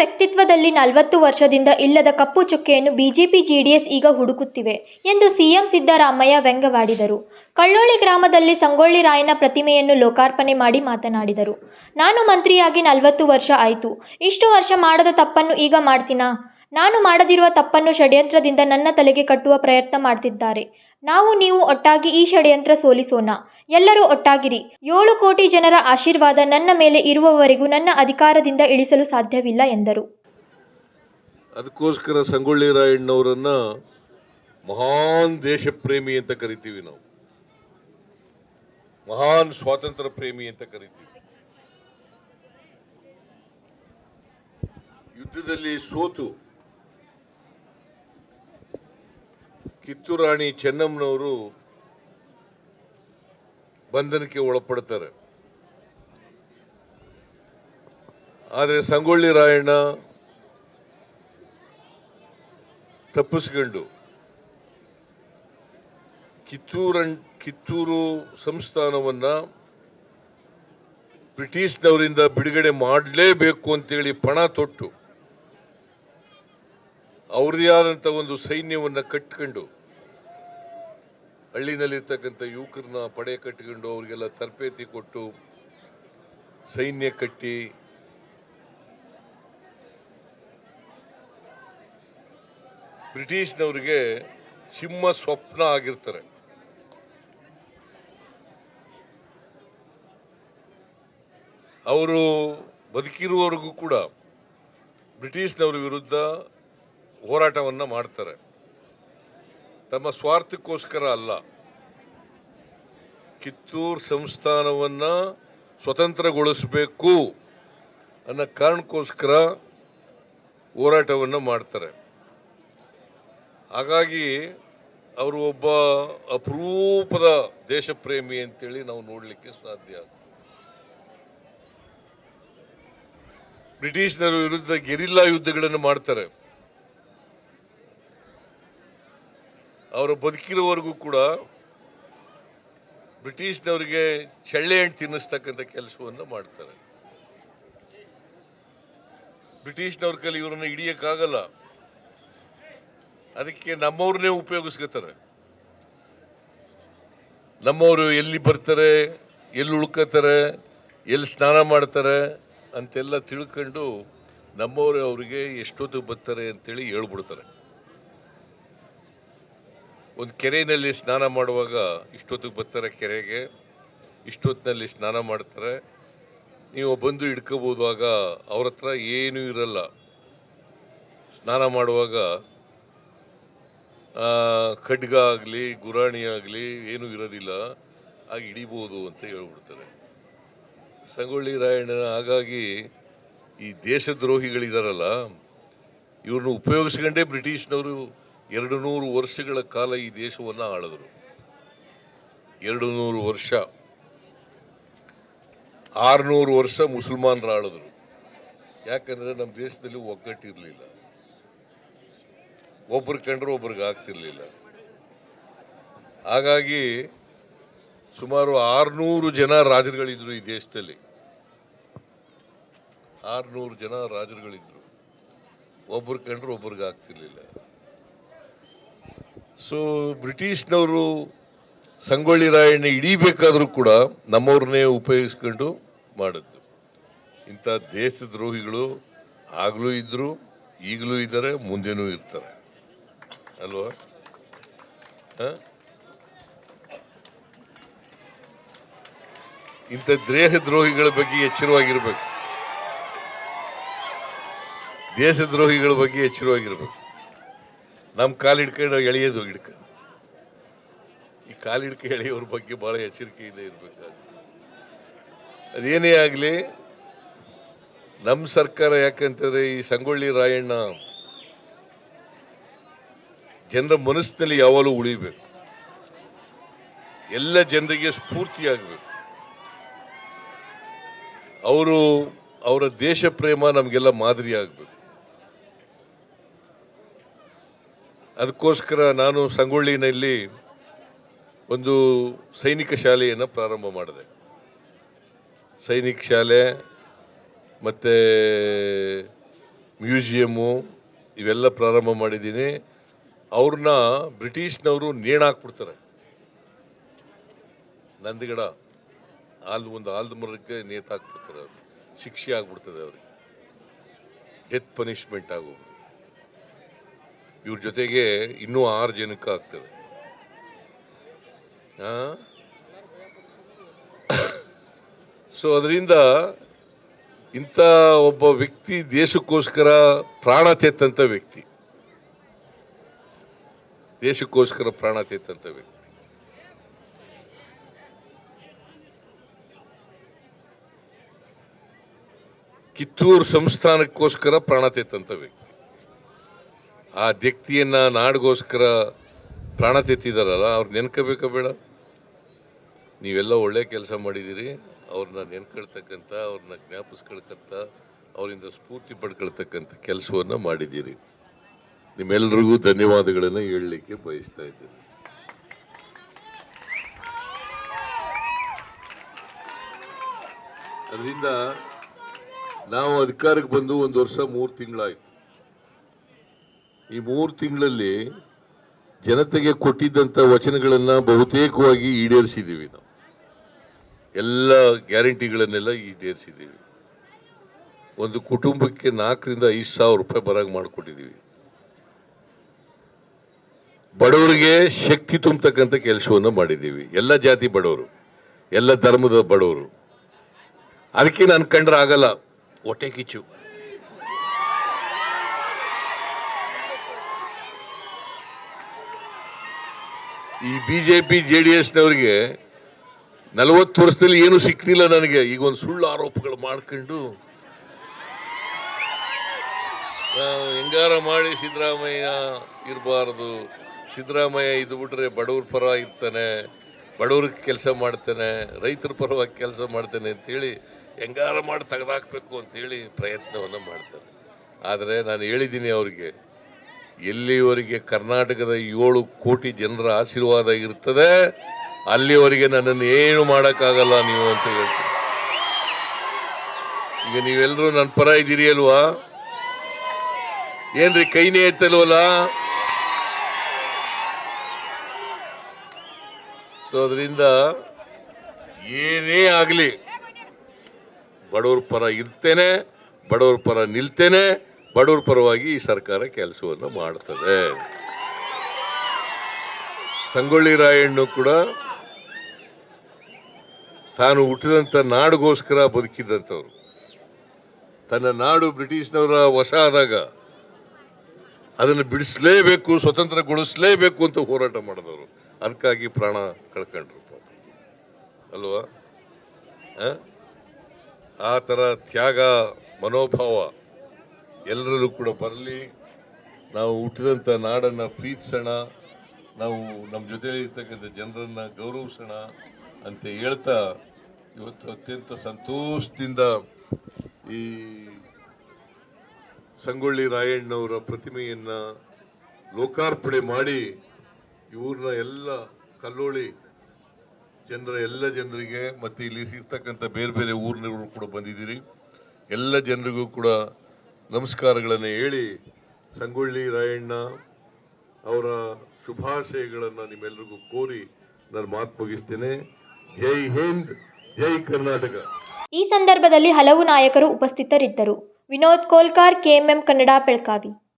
ವ್ಯಕ್ತಿತ್ವದಲ್ಲಿ ನಲವತ್ತು ವರ್ಷದಿಂದ ಇಲ್ಲದ ಕಪ್ಪು ಚುಕ್ಕೆಯನ್ನು ಬಿಜೆಪಿ, ಜೆಡಿಎಸ್ ಈಗ ಹುಡುಕುತ್ತಿವೆ ಎಂದು ಸಿಎಂ ಸಿದ್ದರಾಮಯ್ಯ ವ್ಯಂಗ್ಯವಾಡಿದರು. ಕಳ್ಳೋಳಿ ಗ್ರಾಮದಲ್ಲಿ ಸಂಗೊಳ್ಳಿ ರಾಯನ ಪ್ರತಿಮೆಯನ್ನು ಲೋಕಾರ್ಪಣೆ ಮಾಡಿ ಮಾತನಾಡಿದರು. ನಾನು ಮಂತ್ರಿಯಾಗಿ ನಲವತ್ತು ವರ್ಷ ಆಯಿತು. ಇಷ್ಟು ವರ್ಷ ಮಾಡದ ತಪ್ಪನ್ನು ಈಗ ಮಾಡ್ತೀನಾ? ನಾನು ಮಾಡದಿರುವ ತಪ್ಪನ್ನು ಷಡ್ಯಂತ್ರದಿಂದ ನನ್ನ ತಲೆಗೆ ಕಟ್ಟುವ ಪ್ರಯತ್ನ ಮಾಡ್ತಿದ್ದಾರೆ. ನಾವು ನೀವು ಒಟ್ಟಾಗಿ ಈ ಷಡ್ಯಂತ್ರ ಸೋಲಿಸೋಣ. ಎಲ್ಲರೂ ಒಟ್ಟಾಗಿರಿ. ಏಳು ಕೋಟಿ ಜನರ ಆಶೀರ್ವಾದ ನನ್ನ ಮೇಲೆ ಇರುವವರೆಗೂ ನನ್ನ ಅಧಿಕಾರದಿಂದ ಇಳಿಸಲು ಸಾಧ್ಯವಿಲ್ಲ ಎಂದರು. ಅದಕ್ಕೋಸ್ಕರ ಸಂಗೊಳ್ಳಿ ರಾಯಣ್ಣವರನ್ನ ಮಹಾನ್ ದೇಶ ಪ್ರೇಮಿ ಅಂತ ಕರಿತೀವಿ ನಾವು. ಮಹಾನ್ ಸ್ವಾತಂತ್ರ್ಯ ಪ್ರೇಮಿ ಅಂತ ಕರಿತೀವಿ. ಯುದ್ಧದಲ್ಲಿ ಸೋತು ಕಿತ್ತೂರು ರಾಣಿ ಚೆನ್ನಮ್ಮನವರು ಬಂಧನಕ್ಕೆ ಒಳಪಡ್ತಾರೆ. ಆದರೆ ಸಂಗೊಳ್ಳಿ ರಾಯಣ್ಣ ತಪ್ಪಿಸ್ಕೊಂಡು ಕಿತ್ತೂರನ್, ಕಿತ್ತೂರು ಸಂಸ್ಥಾನವನ್ನು ಬ್ರಿಟಿಷ್ನವರಿಂದ ಬಿಡುಗಡೆ ಮಾಡಲೇಬೇಕು ಅಂತೇಳಿ ಪಣ ತೊಟ್ಟು ಅವ್ರದೇ ಆದಂಥ ಒಂದು ಸೈನ್ಯವನ್ನು ಕಟ್ಕೊಂಡು ಹಳ್ಳಿನಲ್ಲಿರ್ತಕ್ಕಂಥ ಯುವಕರನ್ನ ಪಡೆ ಕಟ್ಟಿಕೊಂಡು ಅವರಿಗೆಲ್ಲ ತರಬೇತಿ ಕೊಟ್ಟು ಸೈನ್ಯ ಕಟ್ಟಿ ಬ್ರಿಟಿಷ್ನವರಿಗೆ ಸಿಂಹ ಸ್ವಪ್ನ ಆಗಿರ್ತಾರೆ. ಅವರು ಬದುಕಿರುವವರೆಗೂ ಕೂಡ ಬ್ರಿಟಿಷ್ನವ್ರ ವಿರುದ್ಧ ಹೋರಾಟವನ್ನು ಮಾಡ್ತಾರೆ. ತಮ್ಮ ಸ್ವಾರ್ಥಕ್ಕೋಸ್ಕರ ಅಲ್ಲ. ಕಿತ್ತೂರು ಸಂಸ್ಥಾನವನ್ನು ಸ್ವತಂತ್ರಗೊಳಿಸಬೇಕು ಅನ್ನೋ ಕಾರಣಕ್ಕೋಸ್ಕರ ಹೋರಾಟವನ್ನು ಮಾಡ್ತಾರೆ. ಹಾಗಾಗಿ ಅವರು ಒಬ್ಬ ಅಪರೂಪದ ದೇಶಪ್ರೇಮಿ ಅಂತೇಳಿ ನಾವು ನೋಡಲಿಕ್ಕೆ ಸಾಧ್ಯ ಬ್ರಿಟಿಷ್ನರ ವಿರುದ್ಧ ಗೆರಿಲ್ಲಾ ಯುದ್ಧಗಳನ್ನು ಮಾಡ್ತಾರೆ. ಅವರು ಬದುಕಿರೋವರೆಗೂ ಕೂಡ ಬ್ರಿಟಿಷ್ನವರಿಗೆ ಚಳ್ಳೆ ಹಣ್ಣು ತಿನ್ನಿಸ್ತಕ್ಕಂಥ ಕೆಲಸವನ್ನು ಮಾಡ್ತಾರೆ. ಬ್ರಿಟಿಷ್ನವ್ರ ಕೈಲಿ ಇವರನ್ನು ಹಿಡಿಯೋಕ್ಕಾಗಲ್ಲ. ಅದಕ್ಕೆ ನಮ್ಮವ್ರನ್ನೇ ಉಪಯೋಗಿಸ್ಕೋತಾರೆ. ನಮ್ಮವರು ಎಲ್ಲಿ ಬರ್ತಾರೆ, ಎಲ್ಲಿ ಉಳ್ಕೋತಾರೆ, ಎಲ್ಲಿ ಸ್ನಾನ ಮಾಡ್ತಾರೆ ಅಂತೆಲ್ಲ ತಿಳ್ಕೊಂಡು ನಮ್ಮವರು ಅವರಿಗೆ ಎಷ್ಟೊತ್ತಿಗೆ ಬರ್ತಾರೆ ಅಂತೇಳಿ ಹೇಳ್ಬಿಡ್ತಾರೆ. ಒಂದು ಕೆರೆಯಲ್ಲಿ ಸ್ನಾನ ಮಾಡುವಾಗ ಇಷ್ಟೊತ್ತಿಗೆ ಬರ್ತಾರೆ ಕೆರೆಗೆ, ಇಷ್ಟೊತ್ತಿನಲ್ಲಿ ಸ್ನಾನ ಮಾಡ್ತಾರೆ. ನೀವು ಬಂದು ಹಿಡ್ಕೋಬೋದು, ಆಗ ಅವ್ರ ಹತ್ರ ಏನೂ ಇರಲ್ಲ. ಸ್ನಾನ ಮಾಡುವಾಗ ಖಡ್ಗ ಆಗಲಿ, ಗುರಾಣಿ ಆಗಲಿ ಏನೂ ಇರೋದಿಲ್ಲ. ಆಗ ಹಿಡಿಬೋದು ಅಂತ ಹೇಳ್ಬಿಡ್ತಾರೆ. ಸಂಗೊಳ್ಳಿ ರಾಯಣ್ಣನ ಹಾಗಾಗಿ ಈ ದೇಶದ್ರೋಹಿಗಳಿದಾರಲ್ಲ, ಇವ್ರನ್ನ ಉಪಯೋಗಿಸ್ಕೊಂಡೇ ಬ್ರಿಟಿಷ್ನವರು ಎರಡು ನೂರು ವರ್ಷಗಳ ಕಾಲ ಈ ದೇಶವನ್ನು ಆಳಿದರು. ಎರಡು ನೂರು ವರ್ಷ. ಆರುನೂರು ವರ್ಷ ಮುಸಲ್ಮಾನರು ಆಳಿದ್ರು ಯಾಕಂದರೆ ನಮ್ಮ ದೇಶದಲ್ಲಿ ಒಗ್ಗಟ್ಟಿರಲಿಲ್ಲ. ಒಬ್ರು ಕಂಡ್ರೆ ಒಬ್ರಿಗೆ ಆಗ್ತಿರ್ಲಿಲ್ಲ. ಹಾಗಾಗಿ ಸುಮಾರು ಆರುನೂರು ಜನ ರಾಜರುಗಳಿದ್ರು ಈ ದೇಶದಲ್ಲಿ. ಆರುನೂರು ಜನ ರಾಜರುಗಳಿದ್ರು. ಒಬ್ರು ಕಂಡ್ರೆ ಒಬ್ರಿಗೆ ಆಗ್ತಿರ್ಲಿಲ್ಲ. ಸೊ ಬ್ರಿಟಿಷ್ನವರು ಸಂಗೊಳ್ಳಿ ರಾಯಣ್ಣ ಹಿಡಿಬೇಕಾದ್ರೂ ಕೂಡ ನಮ್ಮವ್ರನ್ನೇ ಉಪಯೋಗಿಸ್ಕೊಂಡು ಮಾಡಿದ್ದು. ಇಂಥ ದೇಶದ್ರೋಹಿಗಳು ಆಗಲೂ ಇದ್ದರು ಈಗಲೂ ಇದ್ದಾರೆ, ಮುಂದೆನೂ ಇರ್ತಾರೆ. ಅಲ್ವಾ? ಹ? ಇಂಥ ದೇಶದ್ರೋಹಿಗಳ ಬಗ್ಗೆ ಎಚ್ಚರವಾಗಿರ್ಬೇಕು. ದೇಶದ್ರೋಹಿಗಳ ಬಗ್ಗೆ ಎಚ್ಚರವಾಗಿರ್ಬೇಕು. ನಮ್ಮ ಕಾಲು ಹಿಡ್ಕೊಂಡು ಎಳೆಯೋದು ಹಿಡ್ಕೊಂಡು ಈ ಕಾಲು ಹಿಡ್ಕ ಎಳೆಯೋರ ಬಗ್ಗೆ ಭಾಳ ಎಚ್ಚರಿಕೆಯಿಂದ ಇರಬೇಕಾಗುತ್ತೆ ಅದೇನೇ ಆಗಲಿ ನಮ್ಮ ಸರ್ಕಾರ ಯಾಕಂತಂದರೆ ಈ ಸಂಗೊಳ್ಳಿ ರಾಯಣ್ಣ ಜನರ ಮನಸ್ಸಿನಲ್ಲಿ ಯಾವಾಗಲೂ ಉಳಿಬೇಕು. ಎಲ್ಲ ಜನರಿಗೆ ಸ್ಫೂರ್ತಿಯಾಗಬೇಕು. ಅವರು ಅವರ ದೇಶ ಪ್ರೇಮ ನಮಗೆಲ್ಲ ಮಾದರಿ ಆಗಬೇಕು ಅದಕ್ಕೋಸ್ಕರ ನಾನು ಸಂಗೊಳ್ಳಿನಲ್ಲಿ ಒಂದು ಸೈನಿಕ ಶಾಲೆಯನ್ನು ಪ್ರಾರಂಭ ಮಾಡಿದೆ. ಸೈನಿಕ ಶಾಲೆ, ಮತ್ತು ಮ್ಯೂಸಿಯಮ್ಮು ಇವೆಲ್ಲ ಪ್ರಾರಂಭ ಮಾಡಿದ್ದೀನಿ. ಅವ್ರನ್ನ ಬ್ರಿಟಿಷ್ನವರು ನೇಣಾಕ್ಬಿಡ್ತಾರೆ ನಂದಿಗಡ ಆಲ್ ಒಂದು ಆಲ್ದ ಮರಕ್ಕೆ ನೇತಾಕ್ಬಿಡ್ತಾರೆ ಅವ್ರಿಗೆ ಶಿಕ್ಷೆ ಆಗ್ಬಿಡ್ತದೆ ಅವ್ರಿಗೆ. ಡೆತ್ ಪನಿಷ್ಮೆಂಟ್ ಆಗೋಗ್ಬಿಡುತ್ತೆ ಇವ್ರ ಜೊತೆಗೆ ಇನ್ನೂ ಆರು ಜನಕ್ಕೆ ಆಗ್ತದೆ ಸೊ ಅದರಿಂದ ಇಂಥ ಒಬ್ಬ ವ್ಯಕ್ತಿ ದೇಶಕ್ಕೋಸ್ಕರ ಪ್ರಾಣ ತೆತ್ತಂತ ವ್ಯಕ್ತಿ. ದೇಶಕ್ಕೋಸ್ಕರ ಪ್ರಾಣ ತೆತ್ತಂತ ವ್ಯಕ್ತಿ. ಕಿತ್ತೂರು ಸಂಸ್ಥಾನಕ್ಕೋಸ್ಕರ ಪ್ರಾಣ ತೆತ್ತಂತ ವ್ಯಕ್ತಿ. ಆ ವ್ಯಕ್ತಿಯನ್ನ ನಾಡಿಗೋಸ್ಕರ ಪ್ರಾಣ ತೆತ್ತಿದಾರಲ್ಲ ಅವ್ರು ನೆನ್ಕೋಬೇಕ ಬೇಡ? ನೀವೆಲ್ಲ ಒಳ್ಳೆ ಕೆಲಸ ಮಾಡಿದ್ದೀರಿ ಅವ್ರನ್ನ ನೆನ್ಕೊಳ್ತಕ್ಕಂಥ ಅವ್ರನ್ನ ಜ್ಞಾಪಿಸ್ಕೊಳ್ತಕ್ಕಂಥ, ಅವರಿಂದ ಸ್ಫೂರ್ತಿ ಪಡ್ಕೊಳ್ತಕ್ಕಂಥ ಕೆಲಸವನ್ನು ಮಾಡಿದ್ದೀರಿ ನಿಮ್ಮೆಲ್ಲರಿಗೂ ಧನ್ಯವಾದಗಳನ್ನು ಹೇಳಲಿಕ್ಕೆ ಬಯಸ್ತಾ ಇದ್ದೇನೆ. ಅದರಿಂದ ನಾವು ಅಧಿಕಾರಕ್ಕೆ ಬಂದು ಒಂದು ವರ್ಷ ಮೂರು ತಿಂಗಳಾಯ್ತು. ಈ ಮೂರು ತಿಂಗಳಲ್ಲಿ ಜನತೆಗೆ ಕೊಟ್ಟಿದ್ದಂಥ ವಚನಗಳನ್ನು ಬಹುತೇಕವಾಗಿ ಈಡೇರಿಸಿದ್ದೀವಿ ನಾವು. ಎಲ್ಲ ಗ್ಯಾರಂಟಿಗಳನ್ನೆಲ್ಲ ಈಡೇರಿಸಿದ್ದೀವಿ. ಒಂದು ಕುಟುಂಬಕ್ಕೆ ನಾಲ್ಕರಿಂದ ಐದು ಸಾವಿರ ರೂಪಾಯಿ ಬರಾಗಿ ಮಾಡಿಕೊಟ್ಟಿದ್ದೀವಿ. ಬಡವರಿಗೆ ಶಕ್ತಿ ತುಂಬತಕ್ಕಂಥ ಕೆಲಸವನ್ನು ಮಾಡಿದ್ದೀವಿ. ಎಲ್ಲ ಜಾತಿ ಬಡವರು, ಎಲ್ಲ ಧರ್ಮದ ಬಡವರು. ಅದಕ್ಕೆ ನಾನು ಕಂಡ್ರೆ ಆಗಲ್ಲ. ಹೊಟ್ಟೆ ಕಿಚ್ಚು. ಈ B J P J D ಎಸ್ನವ್ರಿಗೆ ನಲವತ್ತು ವರ್ಷದಲ್ಲಿ ಏನು ಸಿಕ್ತಿಲ್ಲ ನನಗೆ. ಈಗ ಒಂದು ಸುಳ್ಳು ಆರೋಪಗಳು ಮಾಡ್ಕೊಂಡು ನಾವು ಹೆಂಗಾರ ಮಾಡಿ ಸಿದ್ದರಾಮಯ್ಯ ಇರಬಾರ್ದು. ಸಿದ್ದರಾಮಯ್ಯ ಇದು ಬಿಟ್ರೆ ಬಡವ್ರ ಪರ ಇರ್ತಾನೆ, ಬಡವ್ರಿಗೆ ಕೆಲಸ ಮಾಡ್ತಾನೆ, ರೈತರ ಪರವಾಗಿ ಕೆಲಸ ಮಾಡ್ತಾನೆ ಅಂತೇಳಿ ಹೆಂಗಾರ ಮಾಡಿ ತೆಗೆದಾಕಬೇಕು ಅಂತೇಳಿ ಪ್ರಯತ್ನವನ್ನು ಮಾಡ್ತಾರೆ ಆದರೆ ನಾನು ಹೇಳಿದ್ದೀನಿ ಅವ್ರಿಗೆ ಎಲ್ಲಿವರೆಗೆ ಕರ್ನಾಟಕದ ಏಳು ಕೋಟಿ ಜನರ ಆಶೀರ್ವಾದ ಇರ್ತದೆ, ಅಲ್ಲಿವರೆಗೆ ನನ್ನನ್ನು ಏನು ಮಾಡೋಕ್ಕಾಗಲ್ಲ ನೀವು ಅಂತ ಹೇಳ್ತೀನಿ. ಈಗ ನೀವೆಲ್ಲರೂ ನನ್ನ ಪರ ಇದ್ದೀರಿ ಅಲ್ವಾ? ಏನ್ರಿ ಕೈನೇ ಎತ್ತಲ್ವಲ್ಲ ಸೊ ಅದರಿಂದ ಏನೇ ಆಗಲಿ, ಬಡವ್ರ ಪರ ಇರ್ತೇನೆ, ಬಡವ್ರ ಪರ ನಿಲ್ತೇನೆ ಬಡವ್ರ ಪರವಾಗಿ ಈ ಸರ್ಕಾರ ಕೆಲಸವನ್ನು ಮಾಡ್ತದೆ ಸಂಗೊಳ್ಳಿ ರಾಯಣ್ಣು ಕೂಡ ತಾನು ಹುಟ್ಟಿದಂಥ ನಾಡಿಗೋಸ್ಕರ ಬದುಕಿದಂಥವ್ರು ತನ್ನ ನಾಡು ಬ್ರಿಟಿಷ್ನವರ ವಶ ಆದಾಗ ಅದನ್ನು ಬಿಡಿಸಲೇಬೇಕು, ಸ್ವತಂತ್ರಗೊಳಿಸಲೇಬೇಕು ಅಂತ ಹೋರಾಟ ಮಾಡಿದವರು ಅದಕ್ಕಾಗಿ ಪ್ರಾಣ ಕಳ್ಕೊಂಡ್ರು. ಅಲ್ವಾ? ಆ ಥರ ತ್ಯಾಗ, ಮನೋಭಾವ ಎಲ್ಲರಲ್ಲೂ ಕೂಡ ಬರಲಿ. ನಾವು ಹುಟ್ಟಿದಂಥ ನಾಡನ್ನು ಪ್ರೀತಿಸೋಣ. ನಾವು ನಮ್ಮ ಜೊತೆಯಲ್ಲಿ ಇರ್ತಕ್ಕಂಥ ಜನರನ್ನು ಗೌರವಿಸೋಣ ಅಂತ ಹೇಳ್ತಾ ಇವತ್ತು ಅತ್ಯಂತ ಸಂತೋಷದಿಂದ ಈ ಸಂಗೊಳ್ಳಿ ರಾಯಣ್ಣವರ ಪ್ರತಿಮೆಯನ್ನು ಲೋಕಾರ್ಪಣೆ ಮಾಡಿ ಇವ್ರನ್ನ ಎಲ್ಲ ಕಲ್ಲೋಳಿ ಜನರ ಎಲ್ಲ ಜನರಿಗೆ, ಮತ್ತು ಇಲ್ಲಿ ಸಿಗ್ತಕ್ಕಂಥ ಬೇರೆ ಬೇರೆ ಊರಿನವರು ಕೂಡ ಬಂದಿದ್ದೀರಿ. ಎಲ್ಲ ಜನರಿಗೂ ಕೂಡ ನಮಸ್ಕಾರಗಳನ್ನು ಹೇಳಿ ಸಂಗೊಳ್ಳಿ ರಾಯಣ್ಣ ಅವರ ಶುಭಾಶಯಗಳನ್ನು ನಿಮ್ಮೆಲ್ಲರಿಗೂ ಕೋರಿ ನಾನು ಮಾತು ಮುಗಿಸ್ತೇನೆ. ಜೈ ಹಿಂದ್, ಜೈ ಕರ್ನಾಟಕ. ಈ ಸಂದರ್ಭದಲ್ಲಿ ಹಲವು ನಾಯಕರು ಉಪಸ್ಥಿತರಿದ್ದರು. ವಿನೋದ್ ಕೋಲ್ಕಾರ್ ಕೆಎಂಎಂ ಕನ್ನಡ, ಬೆಳಗಾವಿ.